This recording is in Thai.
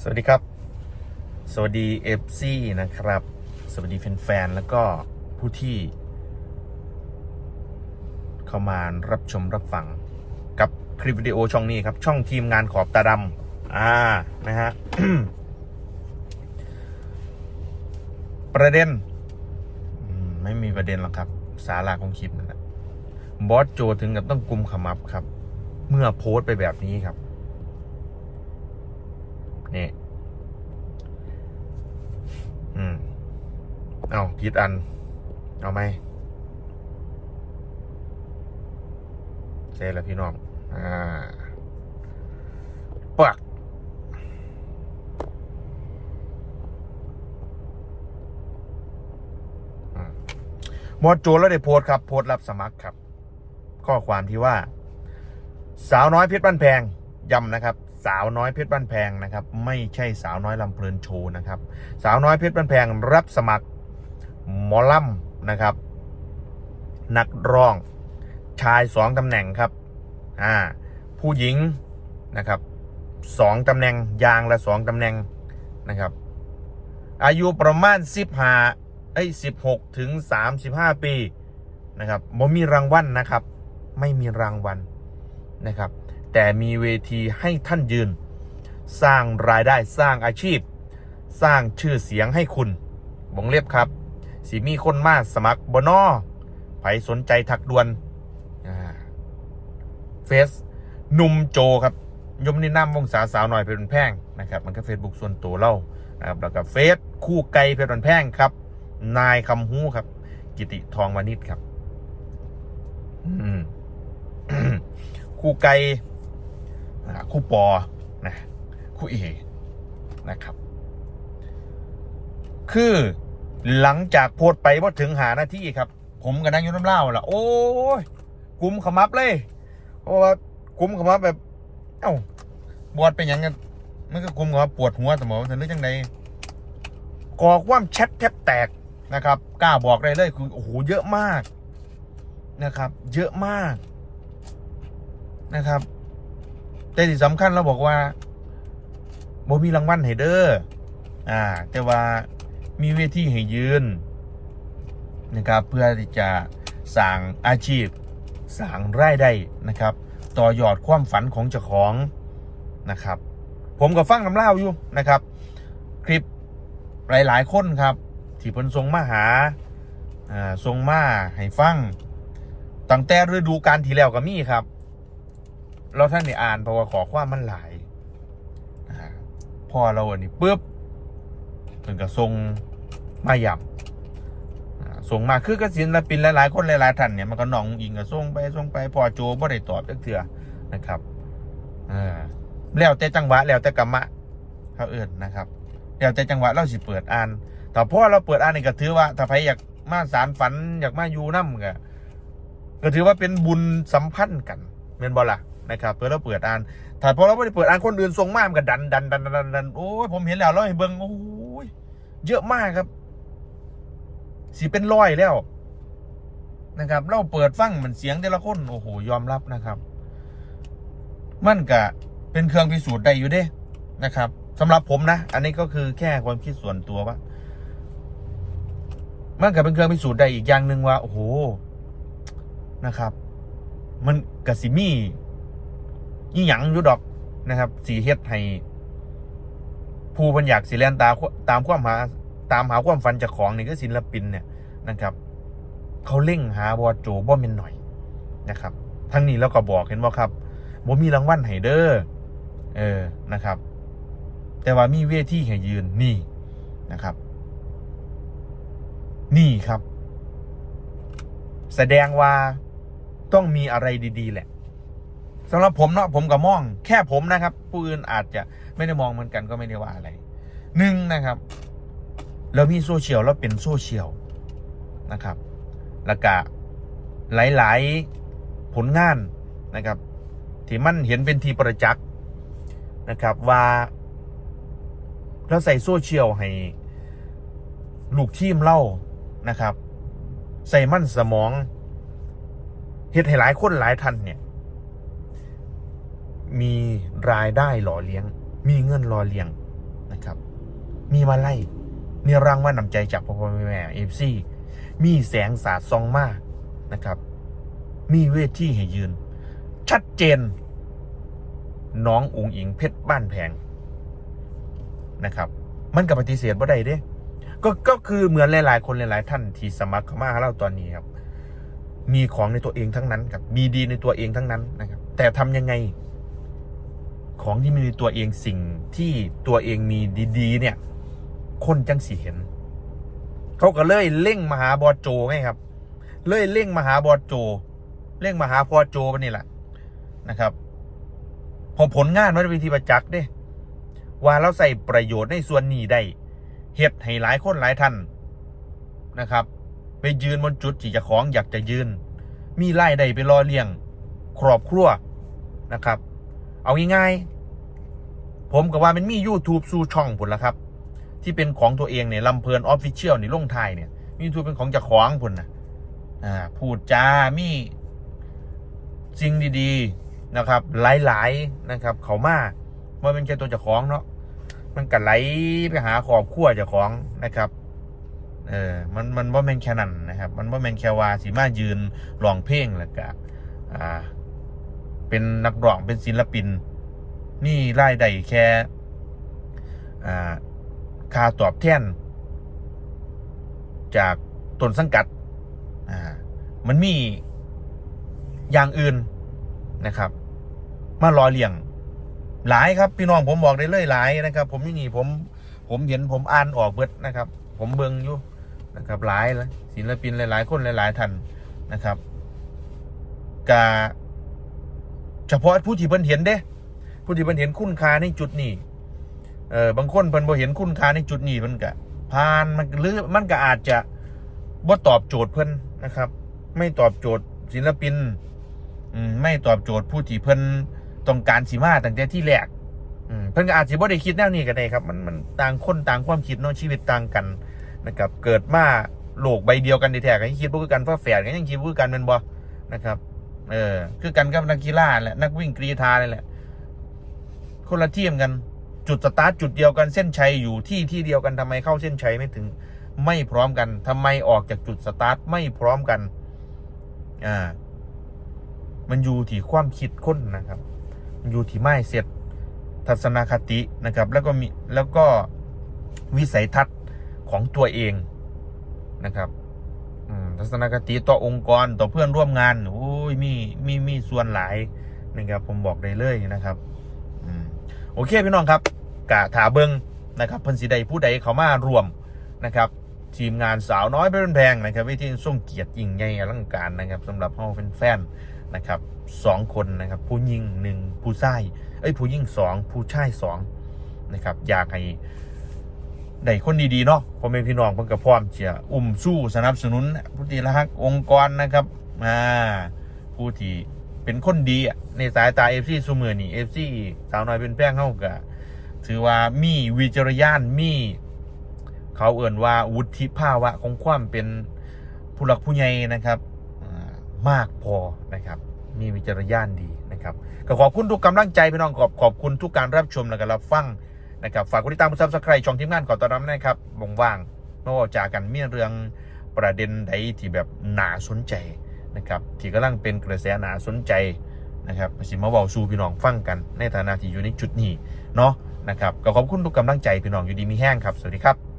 สวัสดีครับ สวัสดีเอฟซีนะครับ สวัสดีแฟนๆ แล้วก็ผู้ที่ เข้ามารับชมรับฟัง กับคลิปวิดีโอช่องนี้ครับ ช่องทีมงานขอบตาดำอ่า นะฮะ ประเด็น ไม่มีประเด็นหรอกครับ สาระของคลิปนั่นแหละบอสโจถึงกับต้องกุมขมับครับ เมื่อโพสต์ไปแบบนี้ครับ นี่ อืม เอาผิดอัน เอาไหมเซ่แล้วพี่น้อง อ่าปักอืมบอสโจแล้วได้โพสต์ครับ โพสต์รับสมัครครับ ข้อความที่ว่า สาวน้อยเพชรบ้านแพงย้ำนะครับ สาวน้อยเพชรบ้านแพงนะครับ ไม่ใช่สาวน้อยลำเพลินโชว์นะครับ สาวน้อยเพชรบ้านแพงรับสมัครหมอลำนะครับ นักร้องชายสองตำแหน่งครับอ่าผู้หญิงนะครับสองตำแหน่งยางละสองตำแหน่งนะครับ อายุประมาณสิบห้าเอ้ยสิบหกถึงสามสิบห้าปีนะครับบ่มีรางวัลนะครับ ไม่มีรางวัลนะครับ แต่มีเวทีให้ท่านยืน สร้างรายได้สร้างอาชีพ สร้างชื่อเสียงให้คุณวงเล็บครับสีมีคนมาสมัครบนอไผสนใจทักด่วนเฟซหนุ่มโจครับยมนินำวงศาสาวหน่อยเพชรนแพงนะครับ มันก็เฟซบุ๊กส่วนตัวเล่านะครับแล้วก็เฟซคู่ไกลเพชรนแพงครับ นายคำฮู้ครับ กิติทองวานิชครับคู่ไกล คู่ปอนะคู่เอนะครับ คือหลังจากโพสไปว่าถึงหาหน้าที่ครับ ผมกับนางยุน้ำเล่าล่ะ โอ้ยกุมขมับเลยเพราะว่ากุมขมับแบบ เอ้าบวดเป็นอย่างกันมันก็กุมขมับปวดหัวสมองมันนึกจังไดก่อความแชทแทบแตกนะครับกล้าบอกได้เลยคือโอ้โหเยอะมากนะครับ เยอะมากนะครับ แต่ที่สำคัญเราบอกว่าบ่มีรางวัลให้เด้ออ่า แต่ว่ามีเวทีให้ยืนนะครับ เพื่อที่จะสร้างอาชีพสร้างรายได้นะครับ ต่อยอดความฝันของเจ้าของนะครับ ผมก็ฟังน้ำเล่าอยู่นะครับ คลิปหลาย ๆ คนครับที่เพิ่นทรงมาหาอ่าทรงมาให้ฟังตั้งแต่ฤดูกาลที่แล้วก็มีครับ เราท่านได้อ่านเพราะว่าขอความมันหลายอ่าพอเราอันนี้ปุ๊บเพิ่นก็ทรงมาหยับส่งมาคือกศิลปินหลายๆคนหลายๆท่านเนี่ยมันก็น้องอิงก็ส่งไปส่งไปพอโจบ่ได้ตอบจักเทื่อนะครับอ่าแล้วแต่จังหวะแล้วแต่กรรมะเขาเอิ้นนะครับแล้วแต่จังหวะเราสิเปิดอ่านแต่พอเราเปิดอ่านนี่ก็ถือว่าถ้าใครอยากมาสารฝันอยากมาอยู่นำก็ก็ถือว่าเป็นบุญสัมพันธ์กันแม่นบ่ล่ะ นะครับเพื่อเราเปิดอ่านถ้าพอเราไม่ได้เปิดอ่านคนอื่นส่งมามันก็ดันดันดันดันดันโอ้ยผมเห็นแล้วราให้เบิ่งโอ้ยเยอะมากครับสิเป็นร้อยแล้วนะครับ เราเปิดฟังเหมันเสียงแต่ละคนโอ้โหยอมรับนะครับ มันก็เป็นเครื่องพิสูจน์ได้อยู่เด้นะครับสำหรับผมนะ อันนี้ก็คือแค่ความคิดส่วนตัวว่ามันก็เป็นเครื่องพิสูจน์ได้อีกอย่างหนึ่งว่า โอ้โหนะครับ มันกสิมี ยี่หยังยู่ดอกนะครับสีเฮ็ดให้ผู้พันอยากสิเลียนตาตามความหาตามหาความฝันจากของนี่ก็ศิลปินเนี่ยนะครับ เขาเล่งหาบอโจบ่เป็นหน่อยนะครับ ทั้งนี้แล้วก็บอกเห็นว่าครับบ่มีรางวัลให้เด้อเออนะครับ แต่ว่ามีเวทีให้ยืนนี่นะครับ นี่ครับ แสดงว่าต้องมีอะไรดี ๆ แหละ สำหรับผมเนาะผมก็มอง แค่ผมนะครับ ผู้อื่นอาจจะไม่ได้มองเหมือนกันก็ไม่ได้ว่าอะไรหนึ่งนะครับเรามีโซเชียลเราเป็นโซเชียลนะครับแล้วก็หลาย ๆ ผลงานนะครับ ที่มันเห็นเป็นทีประจักษ์นะครับว่าเราใส่โซเชียลให้ลูกทีมเล่านะครับ ใส่มั่นสมองเฮ็ดให้หลายคนหลายท่านเนี่ย มีรายได้หล่อเลี้ยง มีเงินหล่อเลี้ยงนะครับ มีมาไล่มีรางวัลนำใจจากพ่อพ่อแม่แม่เอฟซีมีแสงสาดส่องมานะครับ มีเวทีให้ยืน ชัดเจน น้องอุงอิงเพชรบ้านแพงนะครับ มันกับปฏิเสธว่าใดเด้ก็ก็คือเหมือนหลาย ๆ คนหลาย ๆ ท่านที่สมัครเข้ามาหาเราตอนนี้ครับ มีของในตัวเองทั้งนั้นครับ มีดีในตัวเองทั้งนั้นนะครับ แต่ทำยังไง ของที่มีในตัวเองสิ่งที่ตัวเองมีดีๆ เนี่ย คนจังสีเห็น เขาก็เลยเร่งมาหาบอโจไงครับ เลยเร่งมาหาบอโจเร่งมาหาพอโจไปนี่แหละนะครับพอผลงานมันเป็นทีประจักษ์เด้ ว่าเราใส่ประโยชน์ในส่วนนี้ได้เฮ็ดให้หลายคนหลายท่านนะครับ ไปยืนบนจุดที่จะของอยากจะยืน มีไล่ได้ไปรอเลี้ยง ครอบครัวนะครับ เอาง่ายๆ ผมก็ว่ามันมี YouTube สู่ช่องผลละครับ ที่เป็นของตัวเองเนี่ยลำเพลินออฟฟิเชียลนี่ลงไทยเนี่ยมี YouTube เป็นของเจะของผลนะอ่าพูดจามีสิ่งดีๆนะครับ หลายๆนะครับ เขามาว่าเป็นแค่ตัวเจ้าของเนาะมันก็ไหลไปหาขอบขั้วเจ้าของนะครับเออ มัน มันว่าแมนแค่นั้นนะครับ มันว่าแมนแค่ว่าสีมายืนร้องเพลงแล้วก็อ่า เป็นนักร้องเป็นศิลปิน นี่รายได้แค่ค่าตอบแทนจากต้นสังกัดมันมีอย่างอื่นนะครับ มารอเลี้ยงหลายครับพี่น้องผมบอกได้เลยหลายนะครับ ผมยู่นี่ผมผมเห็นผมอ่านออกเบิดนะครับ ผมเบิงอยู่นะครับหลายเลยศิลปินหลาย ๆ คนหลาย ๆท่านนะครับกา เฉพาะผู้ที่เพิ่นเห็นเด้ผู้ที่เพิ่นเห็นคุณค่าในจุดนี้เออบางคนเพิ่นบ่เห็นคุณค่าในจุดนี้มันก็ผ่านมันหรือมันก็อาจจะบ่ตอบโจทย์เพิ่นนะครับ ไม่ตอบโจทย์ศิลปินอืมไม่ตอบโจทย์ผู้ที่เพิ่นต้องการสีมาตั้งแต่ที่แรกอืมเพิ่นก็อาจสิบ่ได้คิดแนวนี้ก็ได้ครับ มันมันต่างคนต่างความคิดเนาะชีวิตต่างกันนะครับ เกิดมาโลกใบเดียวกันแท้ๆก็ยังคิดบ่คือกันฟ้าแฝดก็ยังคิดบ่คือกันแม่นบ่นะครับ เออ คือกันกับนักกีฬาแหละนักวิ่งกรีฑาเลยแหละ คนละทีมกัน จุดสตาร์ทจุดเดียวกันเส้นชัยอยู่ที่ที่เดียวกันทำไมเข้าเส้นชัยไม่ถึง ไม่พร้อมกันทำไมออกจากจุดสตาร์ทไม่พร้อมกัน อ่า มันอยู่ที่ความคิดคนนะครับ มันอยู่ที่ไม่เสร็จทัศนคตินะครับ แล้วก็มีแล้วก็วิสัยทัศน์ของตัวเองนะครับ ทัศนคติต่อองค์กรต่อเพื่อนร่วมงานโอ้ยมีมีมีส่วนหลายนะครับผมบอกได้เลยนะครับอโอเคพี่น้องครับกะถาเบิงนะครับเพันสีใดผู้ใดเขามารวมนะครับ ทีมงานสาวน้อยเป็นแพงนะครับเวทีส่งเกียรติยิ่งใหญ่อลังการนะครับสำหรับเฮาแฟนๆนะครับสองคนนะครับ ผู้ยิงหนึ่งผู้ชายเอ้ยผู้ยิงสองผู้ชายสองนะครับ อยากให้ ได้คนดีๆเนาะพ่อแม่พี่น้องเพิ่นก็พร้อมจะอุ้มสู้สนับสนุนผู้ที่รักองค์กรนะครับอ่าผู้ที่เป็นคนดีในสายตาเอฟซีซูเมอร์นี่เอฟซีสาวน้อยเป็นแป้งเฮาก็ถือว่ามีวิจารณญาณมี เขาเอ่นว่าวุฒิภาวะของความเป็นผู้หลักผู้ใหญ่นะครับมากพอนะครับ มีวิจารณญาณดีนะครับก็ขอบคุณทุกกำลังใจพี่น้องขอบขอบคุณทุกการรับชมและการรับฟัง นะครับฝากกดติดตามกดซับสไครต์ช่องทีมงานก่อนตอนรับนะครับว่างๆเมื่อว่าจากกันมีเรื่องประเด็นใดที่แบบน่าสนใจนะครับที่กำลังเป็นกระแสน่าสนใจนะครับสิมาเบาสู่พี่น้องฟังกันในฐานะที่อยู่ในจุดนี้เนาะนะครับก็ขอบคุณทุกกำลังใจพี่น้องอยู่ดีมีแห้งครับ สวัสดีครับ